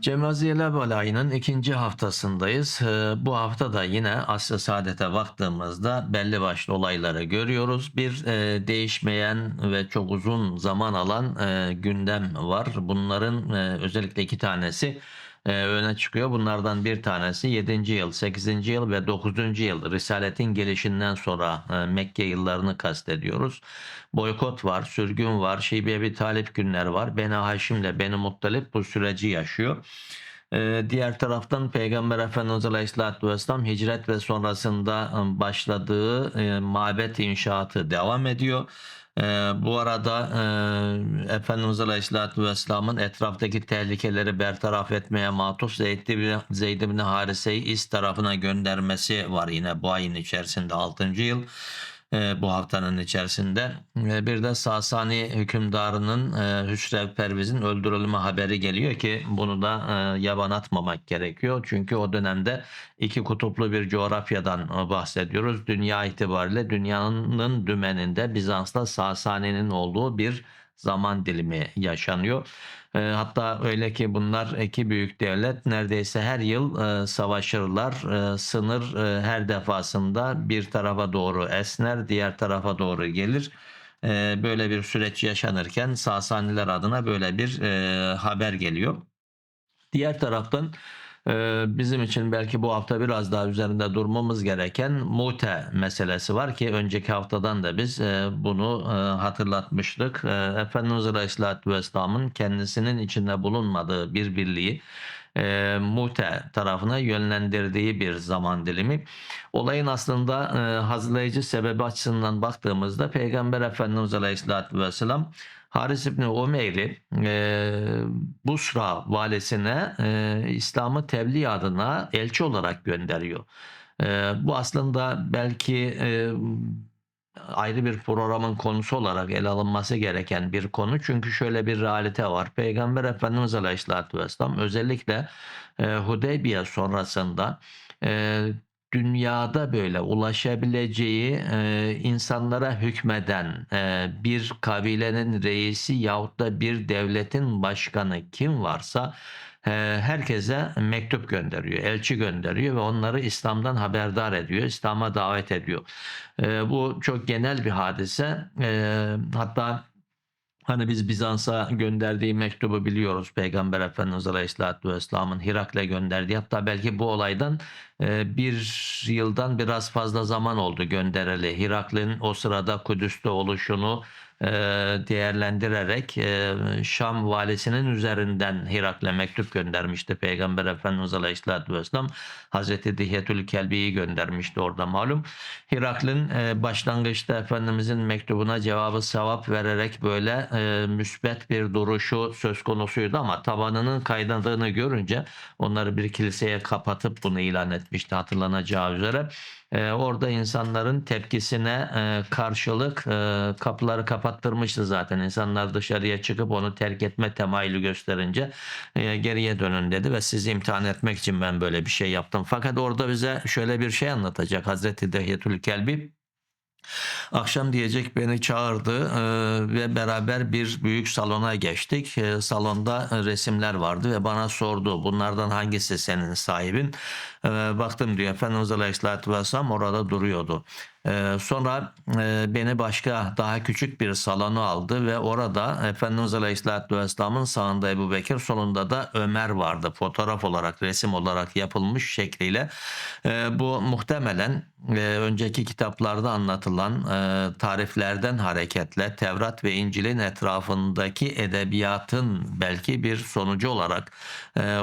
Cemaziyel ayının ikinci haftasındayız. Ee, Bu hafta da yine asr-ı saadete baktığımızda belli başlı olayları görüyoruz. Bir e, değişmeyen ve çok uzun zaman alan e, gündem var. Bunların e, özellikle iki tanesi e, öne çıkıyor. Bunlardan bir tanesi 7. yıl, 8. yıl ve 9. yıl Risaletin gelişinden sonra e, Mekke yıllarını kastediyoruz. Boykot var, sürgün var, Şibe-i Talip günler var. Beni Haşim'le Beni Muttalip bu süreci yaşıyor. Ee, diğer taraftan Peygamber Efendimiz Aleyhisselatü Vesselam hicret ve sonrasında e, başladığı e, mabet inşaatı devam ediyor. Ee, bu arada e, Efendimiz Aleyhisselatü Vesselam'ın etraftaki tehlikeleri bertaraf etmeye matuf Zeyd bin, Zeyd bin Harise'yi İz tarafına göndermesi var yine bu ayın içerisinde 6. yıl e, bu haftanın içerisinde. E, bir de Sasani hükümdarının e, Hüsrev Perviz'in öldürülme haberi geliyor ki bunu da e, yaban atmamak gerekiyor. Çünkü o dönemde iki kutuplu bir coğrafyadan e, bahsediyoruz. Dünya itibariyle dünyanın dümeninde Bizans'ta Sasani'nin olduğu bir zaman dilimi yaşanıyor. E, hatta öyle ki bunlar iki büyük devlet neredeyse her yıl e, savaşırlar. E, sınır her defasında bir tarafa doğru esner, diğer tarafa doğru gelir. Böyle bir süreç yaşanırken Sasaniler adına böyle bir haber geliyor. Diğer taraftan bizim için belki bu hafta biraz daha üzerinde durmamız gereken mute meselesi var ki önceki haftadan da biz e, bunu e, hatırlatmıştık. E, Efendimiz Aleyhisselatü Vesselam'ın kendisinin içinde bulunmadığı bir birliği e, mute tarafına yönlendirdiği bir zaman dilimi. Olayın aslında e, hazırlayıcı sebebi açısından baktığımızda Peygamber Efendimiz Aleyhisselatü Vesselam Haris İbni Umeyr'i e, Busra valisine e, İslam'ı tebliğ adına elçi olarak gönderiyor. E, bu aslında belki e, ayrı bir programın konusu olarak ele alınması gereken bir konu. Çünkü şöyle bir realite var. Peygamber Efendimiz Aleyhisselatü Vesselam özellikle e, Hudeybiye sonrasında e, dünyada böyle ulaşabileceği e, insanlara hükmeden e, bir kabilenin reisi yahut da bir devletin başkanı kim varsa e, herkese mektup gönderiyor, elçi gönderiyor ve onları İslam'dan haberdar ediyor, İslam'a davet ediyor. E, bu çok genel bir hadise. E, hatta Hani biz Bizans'a gönderdiği mektubu biliyoruz. Peygamber Efendimiz Aleyhisselatü Vesselam'ın Hirak'le gönderdiği. Hatta belki bu olaydan e, bir yıldan biraz fazla zaman oldu göndereli. Hirak'ın o sırada Kudüs'te oluşunu değerlendirerek e, Şam valisinin üzerinden Hirak'le mektup göndermişti. Peygamber Efendimiz Aleyhisselatü Vesselam Hazreti Dihyetül Kelbi'yi göndermişti orada malum. Hirak'ın e, başlangıçta Efendimizin mektubuna cevabı sevap vererek böyle e, müsbet bir duruşu söz konusuydu ama tabanının kaynadığını görünce onları bir kiliseye kapatıp bunu ilan etmişti hatırlanacağı üzere. E, orada insanların tepkisine e, karşılık e, kapıları kapattırmıştı zaten. İnsanlar dışarıya çıkıp onu terk etme temayülü gösterince e, geriye dönün dedi ve sizi imtihan etmek için ben böyle bir şey yaptım. Fakat orada bize şöyle bir şey anlatacak Hazreti Dehyetül Kelbi. Akşam diyecek beni çağırdı e, ve beraber bir büyük salona geçtik. E, salonda resimler vardı ve bana sordu bunlardan hangisi senin sahibin? E, baktım diyor Efendimiz Aleyhisselatü Vesselam orada duruyordu. Ee, sonra e, beni başka daha küçük bir salonu aldı ve orada Efendimiz Aleyhisselatü Vesselam'ın sağında Ebu Bekir solunda da Ömer vardı. Fotoğraf olarak resim olarak yapılmış şekliyle. Ee, bu muhtemelen e, önceki kitaplarda anlatılan e, tariflerden hareketle Tevrat ve İncil'in etrafındaki edebiyatın belki bir sonucu olarak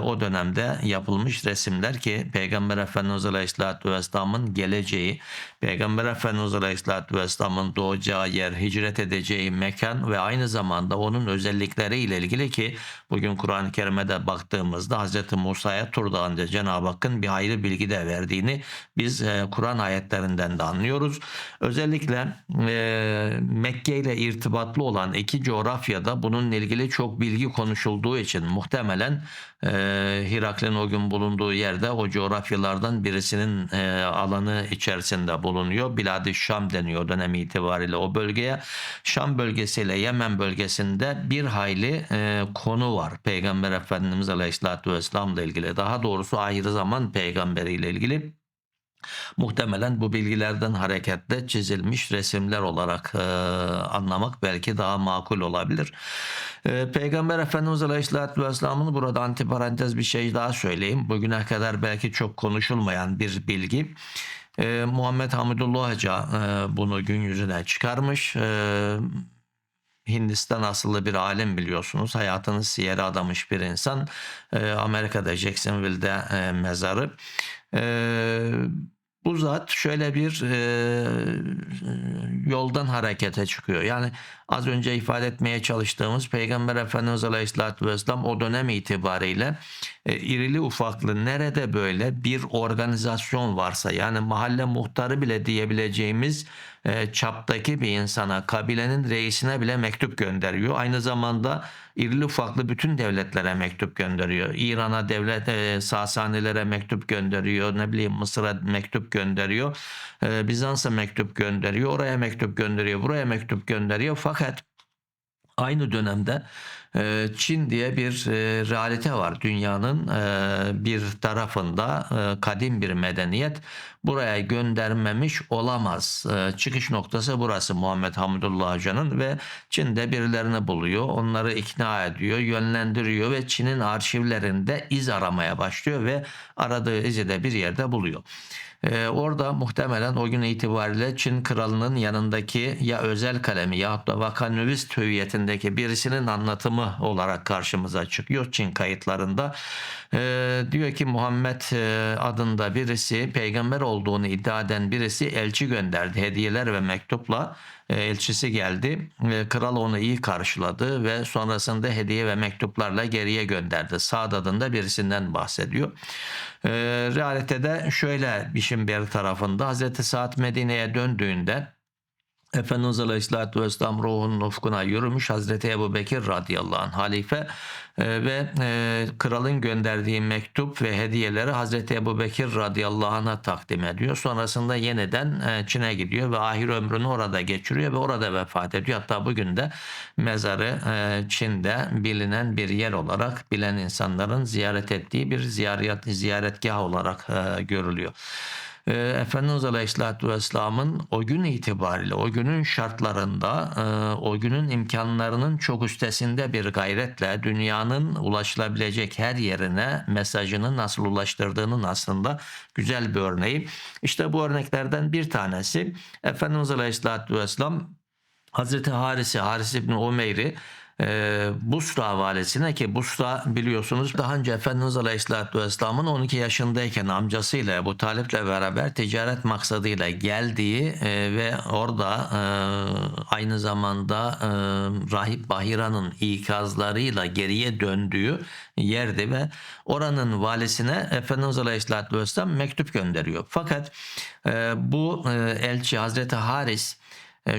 o dönemde yapılmış resimler ki Peygamber Efendimiz Aleyhisselatü Vesselam'ın geleceği, Peygamber Efendimiz Aleyhisselatü Vesselam'ın doğacağı yer, hicret edeceği mekan ve aynı zamanda onun özellikleri ile ilgili ki bugün Kur'an-ı Kerim'e de baktığımızda Hz. Musa'ya Tur Dağı'nda Cenab-ı Hakk'ın bir hayli bilgi de verdiğini biz e, Kur'an ayetlerinden de anlıyoruz. Özellikle e, Mekke ile irtibatlı olan iki coğrafyada bununla ilgili çok bilgi konuşulduğu için muhtemelen e, Hiraklin o gün bulunduğu yerde o coğrafyalardan birisinin e, alanı içerisinde bulunuyor. Bilad-i Şam deniyor dönem itibariyle o bölgeye. Şam bölgesiyle Yemen bölgesinde bir hayli e, konu var. Peygamber Efendimiz Aleyhisselatü Vesselam'la ilgili. Daha doğrusu ahir zaman peygamberiyle ilgili. Muhtemelen bu bilgilerden hareketle çizilmiş resimler olarak e, anlamak belki daha makul olabilir. E, Peygamber Efendimiz Aleyhisselatü Vesselam'ın burada antiparantez bir şey daha söyleyeyim. Bugüne kadar belki çok konuşulmayan bir bilgi. E, Muhammed Hamidullah Hoca e, bunu gün yüzüne çıkarmış. E, Hindistan asıllı bir alim biliyorsunuz. Hayatını siyere adamış bir insan. E, Amerika'da Jacksonville'de e, mezarı. E, bu zat şöyle bir e, yoldan harekete çıkıyor. Yani az önce ifade etmeye çalıştığımız Peygamber Efendimiz Aleyhisselatü Vesselam o dönem itibariyle e, irili ufaklı nerede böyle bir organizasyon varsa yani mahalle muhtarı bile diyebileceğimiz e, çaptaki bir insana, kabilenin reisine bile mektup gönderiyor. Aynı zamanda irili ufaklı bütün devletlere mektup gönderiyor. İran'a devlet e, Sasanilere mektup gönderiyor. Ne bileyim Mısır'a mektup gönderiyor. E, Bizans'a mektup gönderiyor. Oraya mektup gönderiyor. Buraya mektup gönderiyor. Fakat aynı dönemde Çin diye bir e, realite var. Dünyanın e, bir tarafında e, kadim bir medeniyet buraya göndermemiş olamaz. Çıkış noktası burası Muhammed Hamidullah Hoca'nın ve Çin'de birilerini buluyor. Onları ikna ediyor, yönlendiriyor ve Çin'in arşivlerinde iz aramaya başlıyor ve aradığı izi de bir yerde buluyor. Ee, orada muhtemelen o gün itibariyle Çin kralının yanındaki ya özel kalemi ya da vakanüvist hüviyetindeki birisinin anlatımı olarak karşımıza çıkıyor Çin kayıtlarında. Ee, diyor ki Muhammed e, adında birisi peygamber olduğunu iddia eden birisi elçi gönderdi hediyeler ve mektupla e, elçisi geldi. E, Kral onu iyi karşıladı ve sonrasında hediye ve mektuplarla geriye gönderdi. Sa'd adında birisinden bahsediyor. E, realitede şöyle işin bir tarafında Hazreti Sa'd Medine'ye döndüğünde Efendimiz Aleyhisselatü Vesselam ruhunun ufkuna yürümüş Hazreti Ebu Bekir radıyallahu anh halife e, ve e, kralın gönderdiği mektup ve hediyeleri Hazreti Ebu Bekir radıyallahu anh'a takdim ediyor. Sonrasında yeniden e, Çin'e gidiyor ve ahir ömrünü orada geçiriyor ve orada vefat ediyor. Hatta bugün de mezarı Çin'de bilinen bir yer olarak bilen insanların ziyaret ettiği bir ziyaret ziyaretgah olarak e, görülüyor. E, Efendimiz Aleyhisselatü Vesselam'ın o gün itibariyle, o günün şartlarında, e, o günün imkanlarının çok üstesinde bir gayretle dünyanın ulaşılabilecek her yerine mesajını nasıl ulaştırdığının aslında güzel bir örneği. İşte bu örneklerden bir tanesi Efendimiz Aleyhisselatü Vesselam Hazreti Haris'i, Haris İbni Umeyr'i e, Busra valesine ki Busra biliyorsunuz daha önce Efendimiz Aleyhisselatü Vesselam'ın 12 yaşındayken amcasıyla Ebu Talip'le beraber ticaret maksadıyla geldiği e, ve orada e, aynı zamanda e, Rahip Bahira'nın ikazlarıyla geriye döndüğü yerdi ve oranın valisine Efendimiz Aleyhisselatü Vesselam mektup gönderiyor. Fakat e, bu e, elçi Hazreti Haris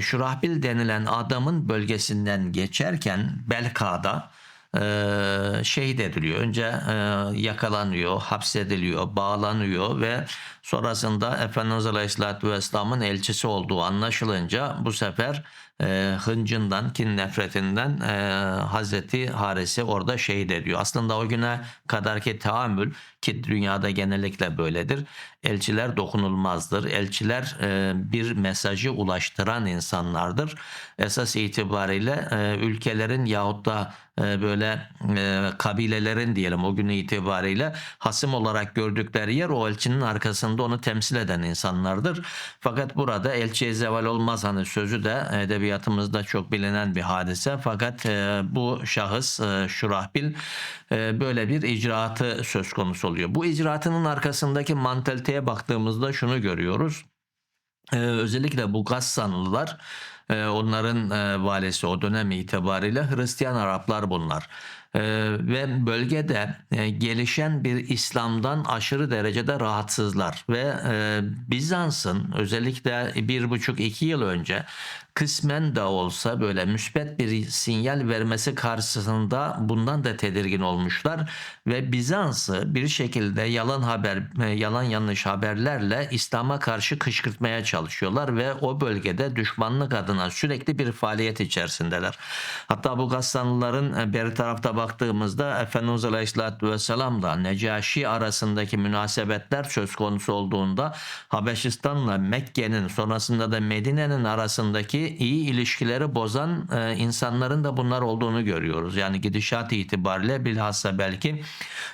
Şurahbil denilen adamın bölgesinden geçerken Belka'da e, şehit ediliyor. Önce e, yakalanıyor, hapsediliyor, bağlanıyor ve sonrasında Efendimiz Aleyhisselatü Vesselam'ın elçisi olduğu anlaşılınca bu sefer e, hıncından, kin nefretinden e, Hazreti Haris'i orada şehit ediyor. Aslında o güne kadarki tahammül ki dünyada genellikle böyledir. Elçiler dokunulmazdır. Elçiler e, bir mesajı ulaştıran insanlardır. Esas itibariyle e, ülkelerin yahut da e, böyle e, kabilelerin diyelim o günü itibariyle hasım olarak gördükleri yer o elçinin arkasında onu temsil eden insanlardır. Fakat burada elçiye zeval olmaz hani sözü de edebiyatımızda çok bilinen bir hadise. Fakat e, bu şahıs e, Şurahbil e, böyle bir icraatı söz konusu oluyor. Bu icraatının arkasındaki mantaliteye baktığımızda şunu görüyoruz. Ee, özellikle bu Gassanlılar e, onların e, valisi o dönem itibariyle Hristiyan Araplar bunlar. Ee, ve bölgede e, gelişen bir İslam'dan aşırı derecede rahatsızlar ve e, Bizans'ın özellikle bir buçuk iki yıl önce kısmen de olsa böyle müspet bir sinyal vermesi karşısında bundan da tedirgin olmuşlar ve Bizans'ı bir şekilde yalan haber e, yalan yanlış haberlerle İslam'a karşı kışkırtmaya çalışıyorlar ve o bölgede düşmanlık adına sürekli bir faaliyet içerisindeler. Hatta bu Gassanlıların e, bir tarafta baktığımızda Efendimiz Aleyhisselatü Vesselam'la Necaşi arasındaki münasebetler söz konusu olduğunda Habeşistan'la Mekke'nin sonrasında da Medine'nin arasındaki iyi ilişkileri bozan e, insanların da bunlar olduğunu görüyoruz. Yani gidişat itibariyle bilhassa belki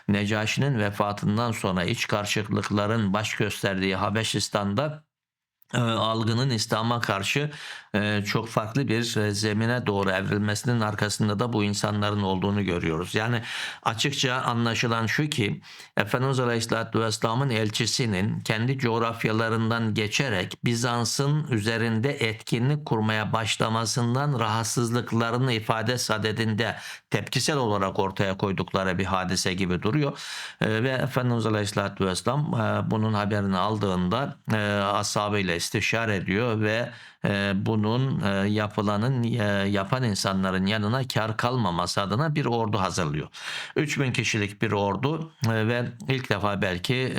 Necaşi'nin vefatından sonra iç karşıtlıkların baş gösterdiği Habeşistan'da e, algının İslam'a karşı çok farklı bir e, zemine doğru evrilmesinin arkasında da bu insanların olduğunu görüyoruz. Yani açıkça anlaşılan şu ki Efendimiz Aleyhisselatü Vesselam'ın elçisinin kendi coğrafyalarından geçerek Bizans'ın üzerinde etkinlik kurmaya başlamasından rahatsızlıklarını ifade sadedinde tepkisel olarak ortaya koydukları bir hadise gibi duruyor. Ve Efendimiz Aleyhisselatü Vesselam bunun haberini aldığında ashabıyla istişare ediyor ve e, bunun e, yapılanın e, yapan insanların yanına kar kalmaması adına bir ordu hazırlıyor. 3000 kişilik bir ordu ve ilk defa belki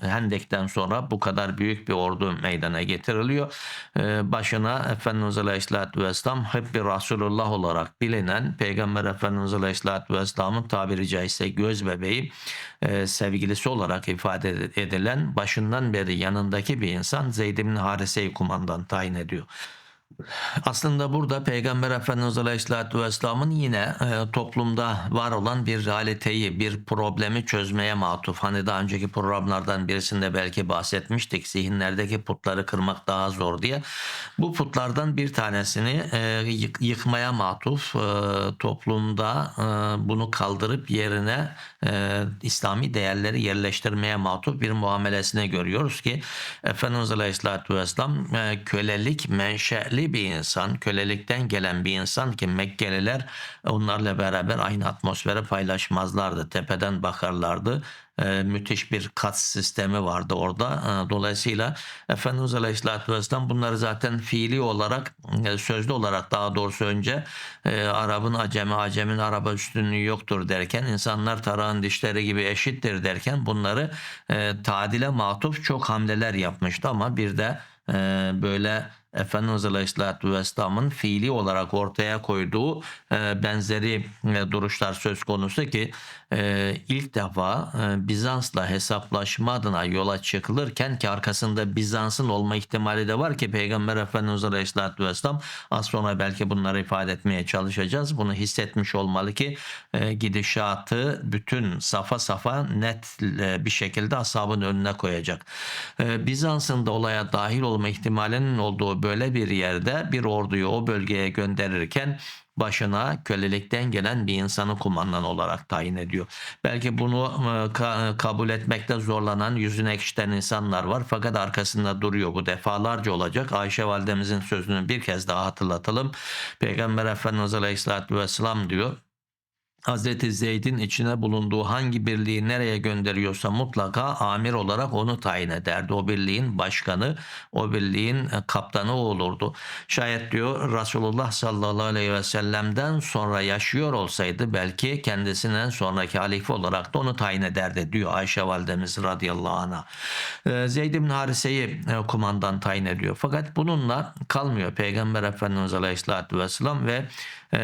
Hendek'ten sonra bu kadar büyük bir ordu meydana getiriliyor. Başına Efendimiz Aleyhisselatü Vesselam hep bir Resulullah olarak bilinen Peygamber Efendimiz Aleyhisselatü Vesselam'ın tabiri caizse göz bebeği sevgilisi olarak ifade edilen başından beri yanındaki bir insan Zeyd bin Harise'yi kumandan tayin aynı ediyor. Aslında burada Peygamber Efendimiz Aleyhisselatü Vesselam'ın yine e, toplumda var olan bir realiteyi, bir problemi çözmeye matuf. Hani daha önceki programlardan birisinde belki bahsetmiştik. Zihinlerdeki putları kırmak daha zor diye. Bu putlardan bir tanesini e, yık, yıkmaya matuf. E, toplumda e, bunu kaldırıp yerine e, İslami değerleri yerleştirmeye matuf bir muamelesine görüyoruz ki Efendimiz Aleyhisselatü Vesselam e, kölelik menşeli bir insan, kölelikten gelen bir insan ki Mekkeliler onlarla beraber aynı atmosferi paylaşmazlardı. Tepeden bakarlardı. E, müthiş bir kat sistemi vardı orada. E, dolayısıyla Efendimiz Aleyhisselatü Vesselam bunları zaten fiili olarak, e, sözlü olarak daha doğrusu önce e, Arap'ın acemi, acemin Arap'a üstünlüğü yoktur derken, insanlar tarağın dişleri gibi eşittir derken bunları e, tadile matuf çok hamleler yapmıştı ama bir de e, böyle Efendimiz Aleyhisselatü Vesselam'ın fiili olarak ortaya koyduğu e, benzeri e, duruşlar söz konusu ki e, ilk defa Bizans'la hesaplaşma adına yola çıkılırken ki arkasında Bizans'ın olma ihtimali de var ki Peygamber Efendimiz Aleyhisselatü Vesselam az sonra belki bunları ifade etmeye çalışacağız. Bunu hissetmiş olmalı ki gidişatı bütün safa safa net bir şekilde asabın önüne koyacak. Bizans'ın da olaya dahil olma ihtimalinin olduğu böyle bir yerde bir orduyu o bölgeye gönderirken başına kölelikten gelen bir insanı kumandan olarak tayin ediyor. Belki bunu e, kabul etmekte zorlanan yüzüne ekşiten insanlar var fakat arkasında duruyor. Bu defalarca olacak. Ayşe validemizin sözünü bir kez daha hatırlatalım. Peygamber Efendimiz Aleyhisselatü Vesselam diyor. Hazreti Zeyd'in içine bulunduğu hangi birliği nereye gönderiyorsa mutlaka amir olarak onu tayin ederdi. O birliğin başkanı, o birliğin e, kaptanı olurdu. Şayet diyor Resulullah sallallahu aleyhi ve sellem'den sonra yaşıyor olsaydı belki kendisinden sonraki halife olarak da onu tayin ederdi diyor Ayşe validemiz radıyallahu anh'a. E, Zeyd bin Harise'yi e, kumandan tayin ediyor. Fakat bununla kalmıyor Peygamber Efendimiz aleyhissalatü vesselam ve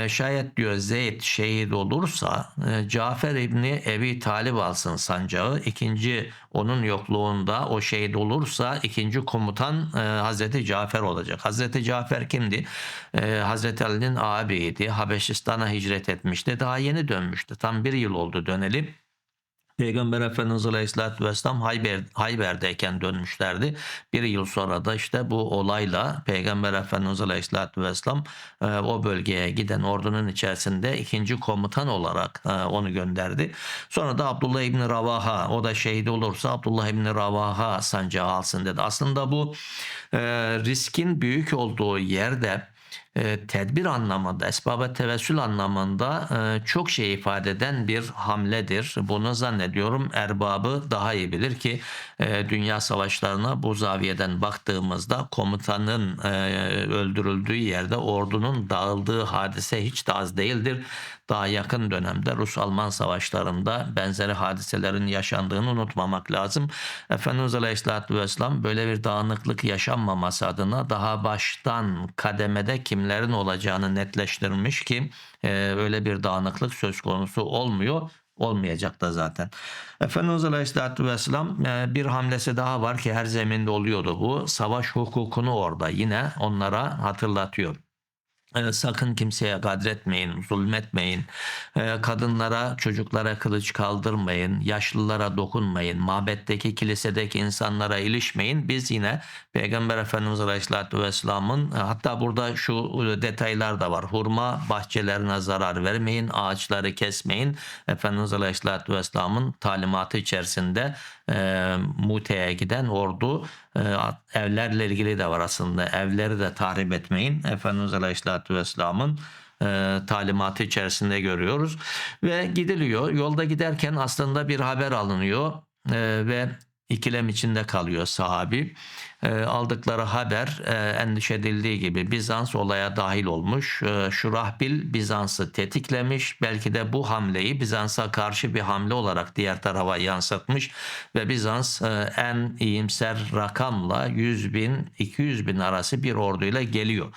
şayet diyor Zeyd şehit olur olursa e, Cafer İbni Ebi Talib alsın sancağı. İkinci onun yokluğunda o şehit olursa ikinci komutan e, Hazreti Cafer olacak. Hazreti Cafer kimdi? E, Hazreti Ali'nin ağabeyiydi. Habeşistan'a hicret etmişti. Daha yeni dönmüştü. Tam bir yıl oldu döneli. Peygamber Efendimiz Aleyhisselatü Vesselam Hayber, Hayber'deyken dönmüşlerdi. Bir yıl sonra da işte bu olayla Peygamber Efendimiz Aleyhisselatü Vesselam e, o bölgeye giden ordunun içerisinde ikinci komutan olarak e, onu gönderdi. Sonra da Abdullah İbni Ravaha o da şehit olursa Abdullah İbni Ravaha sancağı alsın dedi. Aslında bu e, riskin büyük olduğu yerde e, tedbir anlamında, esbaba tevessül anlamında e, çok şey ifade eden bir hamledir. Bunu zannediyorum erbabı daha iyi bilir ki e, dünya savaşlarına bu zaviyeden baktığımızda komutanın e, öldürüldüğü yerde ordunun dağıldığı hadise hiç de az değildir. Daha yakın dönemde Rus-Alman savaşlarında benzeri hadiselerin yaşandığını unutmamak lazım. Efendimiz Aleyhisselatü Vesselam böyle bir dağınıklık yaşanmaması adına daha baştan kademede kimlerin olacağını netleştirmiş ki e, öyle bir dağınıklık söz konusu olmuyor. Olmayacak da zaten. Efendimiz Aleyhisselatü Vesselam e, bir hamlesi daha var ki her zeminde oluyordu bu. Savaş hukukunu orada yine onlara hatırlatıyor. E, sakın kimseye gadretmeyin, zulmetmeyin. E, kadınlara, çocuklara kılıç kaldırmayın. Yaşlılara dokunmayın. Mabetteki, kilisedeki insanlara ilişmeyin. Biz yine Peygamber Efendimiz Aleyhisselatü Vesselam'ın e, hatta burada şu detaylar da var. Hurma bahçelerine zarar vermeyin. Ağaçları kesmeyin. Efendimiz Aleyhisselatü Vesselam'ın talimatı içerisinde e, Mute'ye giden ordu e, evlerle ilgili de var aslında. Evleri de tahrip etmeyin. Efendimiz Aleyhisselatü Vesselam'ın e, talimatı içerisinde görüyoruz. Ve gidiliyor. Yolda giderken aslında bir haber alınıyor ve ikilem içinde kalıyor sahabi. E, aldıkları haber e, endişe edildiği gibi Bizans olaya dahil olmuş. E, Şurahbil Bizans'ı tetiklemiş. Belki de bu hamleyi Bizans'a karşı bir hamle olarak diğer tarafa yansıtmış ve Bizans e, en iyimser rakamla 100 bin 200 bin arası bir orduyla geliyor.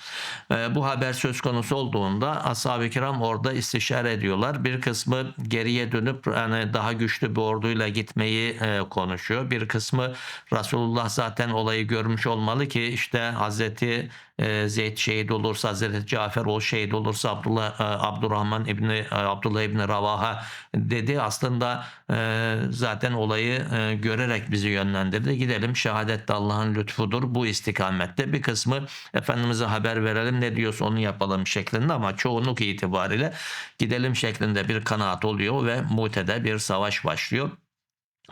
E, bu haber söz konusu olduğunda ashab-ı kiram orada istişare ediyorlar. Bir kısmı geriye dönüp yani daha güçlü bir orduyla gitmeyi e, konuşuyor. Bir kısmı Resulullah zaten olayı görmüş olmalı ki işte Hazreti e, Zeyd şehit olursa, Hazreti Cafer o şehit olursa Abdullah e, Abdurrahman İbni e, Abdullah İbni Ravaha dedi. Aslında zaten olayı görerek bizi yönlendirdi. Gidelim şehadet de Allah'ın lütfudur bu istikamette. Bir kısmı Efendimiz'e haber verelim ne diyorsa onu yapalım şeklinde ama çoğunluk itibariyle gidelim şeklinde bir kanaat oluyor ve Mute'de bir savaş başlıyor.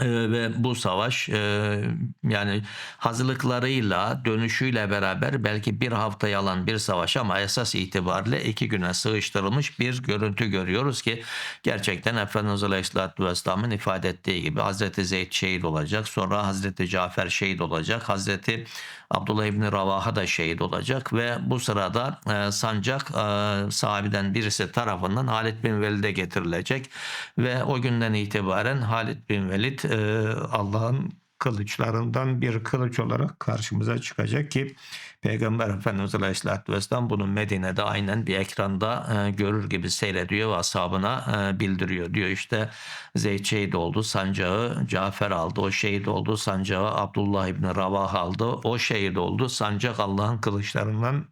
Ee, ve bu savaş e, yani hazırlıklarıyla dönüşüyle beraber belki bir haftaya alan bir savaş ama esas itibariyle iki güne sığıştırılmış bir görüntü görüyoruz ki gerçekten Efendimiz Aleyhisselatü Vesselam'ın ifade ettiği gibi Hazreti Zeyd şehit olacak sonra Hazreti Cafer şehit olacak Hazreti Abdullah İbni Ravaha da şehit olacak ve bu sırada e, sancak e, sahabeden birisi tarafından Halid bin Velid'e getirilecek ve o günden itibaren Halid bin Velid e, Allah'ın kılıçlarından bir kılıç olarak karşımıza çıkacak ki Peygamber Efendimiz Aleyhisselatü Vesselam bunu Medine'de aynen bir ekranda e, görür gibi seyrediyor ve ashabına e, bildiriyor. Diyor işte Zeyd şehit oldu, sancağı Cafer aldı, o şehit oldu, sancağı Abdullah İbni Ravah aldı, o şehit oldu, sancak Allah'ın kılıçlarından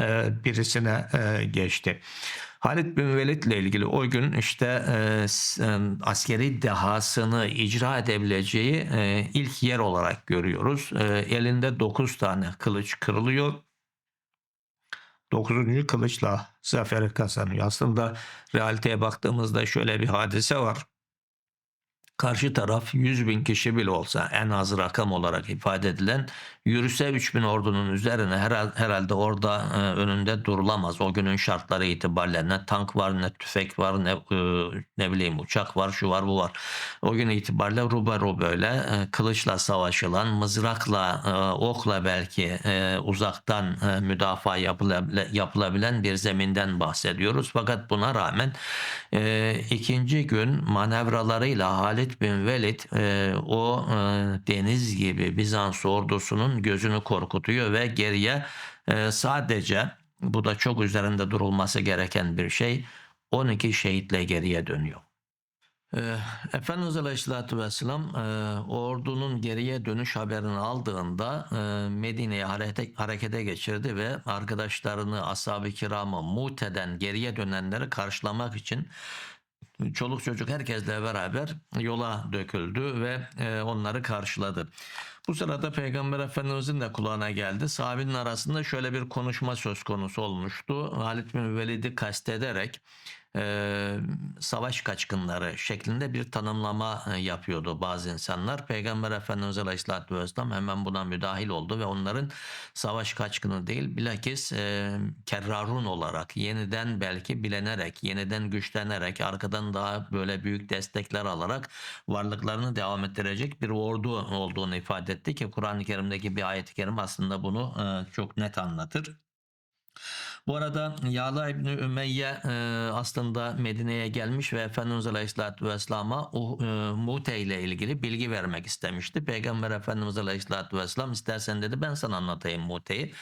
e, birisine geçti. Halid bin Velid ile ilgili o gün işte e, e, askeri dehasını icra edebileceği e, ilk yer olarak görüyoruz. E, elinde 9 tane kılıç kırılıyor. 9. kılıçla zaferi kazanıyor. Aslında realiteye baktığımızda şöyle bir hadise var. Karşı taraf 100 bin kişi bile olsa en az rakam olarak ifade edilen yürüse 3000 ordunun üzerine herhalde orada e, önünde durulamaz. O günün şartları itibariyle ne tank var ne tüfek var ne e, ne bileyim uçak var şu var bu var. O gün itibariyle rubero böyle e, kılıçla savaşılan mızrakla okla belki uzaktan müdafaa yapılabilen bir zeminden bahsediyoruz. Fakat buna rağmen ikinci gün manevralarıyla Halid bin Velid o deniz gibi Bizans ordusunun gözünü korkutuyor ve geriye e, sadece bu da çok üzerinde durulması gereken bir şey 12 şehitle geriye dönüyor. E, Efendimiz Aleyhisselatü Vesselam e, ordunun geriye dönüş haberini aldığında e, Medine'ye harekete geçirdi ve arkadaşlarını ashab-ı kiramı Mute'den geriye dönenleri karşılamak için çoluk çocuk herkesle beraber yola döküldü ve e, onları karşıladı. Bu sırada Peygamber Efendimizin de kulağına geldi. Sahabinin arasında şöyle bir konuşma söz konusu olmuştu. Halid bin Velid'i kastederek e, savaş kaçkınları şeklinde bir tanımlama e, yapıyordu bazı insanlar. Peygamber Efendimiz Aleyhisselatü Vesselam hemen buna müdahil oldu ve onların savaş kaçkını değil bilakis e, kerrarun olarak yeniden belki bilenerek, yeniden güçlenerek, arkadan daha böyle büyük destekler alarak varlıklarını devam ettirecek bir ordu olduğunu ifade etti ki Kur'an-ı Kerim'deki bir ayet-i kerime aslında bunu e, çok net anlatır. Bu arada Yağla İbni Ümeyye e, aslında Medine'ye gelmiş ve Efendimiz Aleyhisselatü Vesselam'a e, Mute ile ilgili bilgi vermek istemişti. Peygamber Efendimiz Aleyhisselatü Vesselam istersen dedi ben sana anlatayım Mute'yi.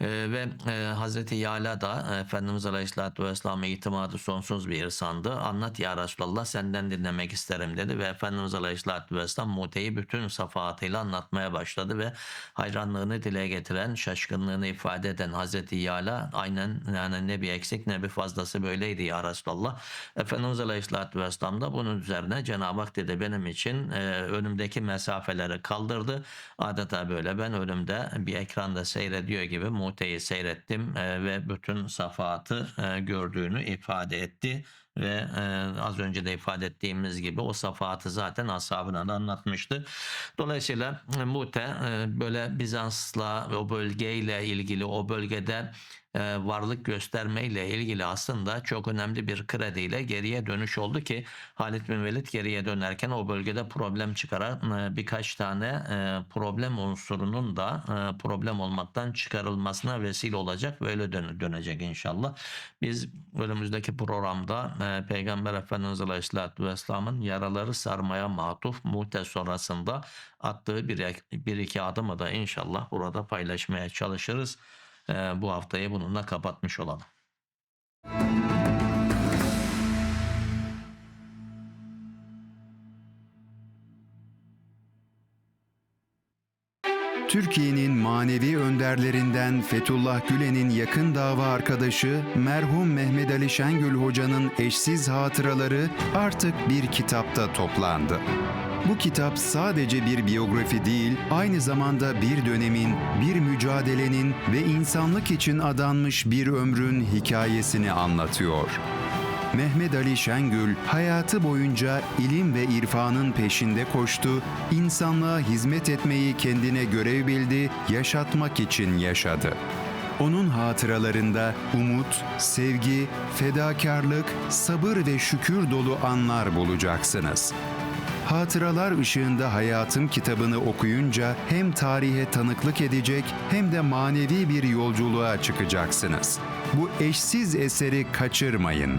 E, ve e, Hazreti Yağla da e, Efendimiz Aleyhisselatü Vesselam'a itimadı sonsuz bir insandı. Anlat ya Resulallah senden dinlemek isterim dedi ve Efendimiz Aleyhisselatü Vesselam Mute'yi bütün safahatıyla anlatmaya başladı ve hayranlığını dile getiren, şaşkınlığını ifade eden Hazreti Yağla aynen yani ne bir eksik ne bir fazlası böyleydi ya Resulallah. Efendimiz Aleyhisselatü Vesselam da bunun üzerine Cenab-ı Hak dedi benim için e, önümdeki mesafeleri kaldırdı. Adeta böyle ben önümde bir ekranda seyrediyor gibi Mute'yi seyrettim e, ve bütün safahatı e, gördüğünü ifade etti ve e, az önce de ifade ettiğimiz gibi o safahatı zaten ashabına da anlatmıştı. Dolayısıyla e, Mute e, böyle Bizans'la o bölgeyle ilgili o bölgede varlık göstermeyle ilgili aslında çok önemli bir krediyle geriye dönüş oldu ki Halid bin Velid geriye dönerken o bölgede problem çıkaran e, birkaç tane e, problem unsurunun da e, problem olmaktan çıkarılmasına vesile olacak ve öyle dön- dönecek inşallah. Biz önümüzdeki programda e, Peygamber Efendimiz Aleyhisselatü Vesselam'ın yaraları sarmaya matuf Mute sonrasında attığı bir, bir iki adımı da inşallah burada paylaşmaya çalışırız. E, bu haftayı bununla kapatmış olalım. Türkiye'nin manevi önderlerinden Fethullah Gülen'in yakın dava arkadaşı merhum Mehmet Ali Şengül Hoca'nın eşsiz hatıraları artık bir kitapta toplandı. Bu kitap sadece bir biyografi değil, aynı zamanda bir dönemin, bir mücadelenin ve insanlık için adanmış bir ömrün hikayesini anlatıyor. Mehmet Ali Şengül hayatı boyunca ilim ve irfanın peşinde koştu, insanlığa hizmet etmeyi kendine görev bildi, yaşatmak için yaşadı. Onun hatıralarında umut, sevgi, fedakarlık, sabır ve şükür dolu anlar bulacaksınız. Hatıralar ışığında hayatım kitabını okuyunca hem tarihe tanıklık edecek hem de manevi bir yolculuğa çıkacaksınız. Bu eşsiz eseri kaçırmayın.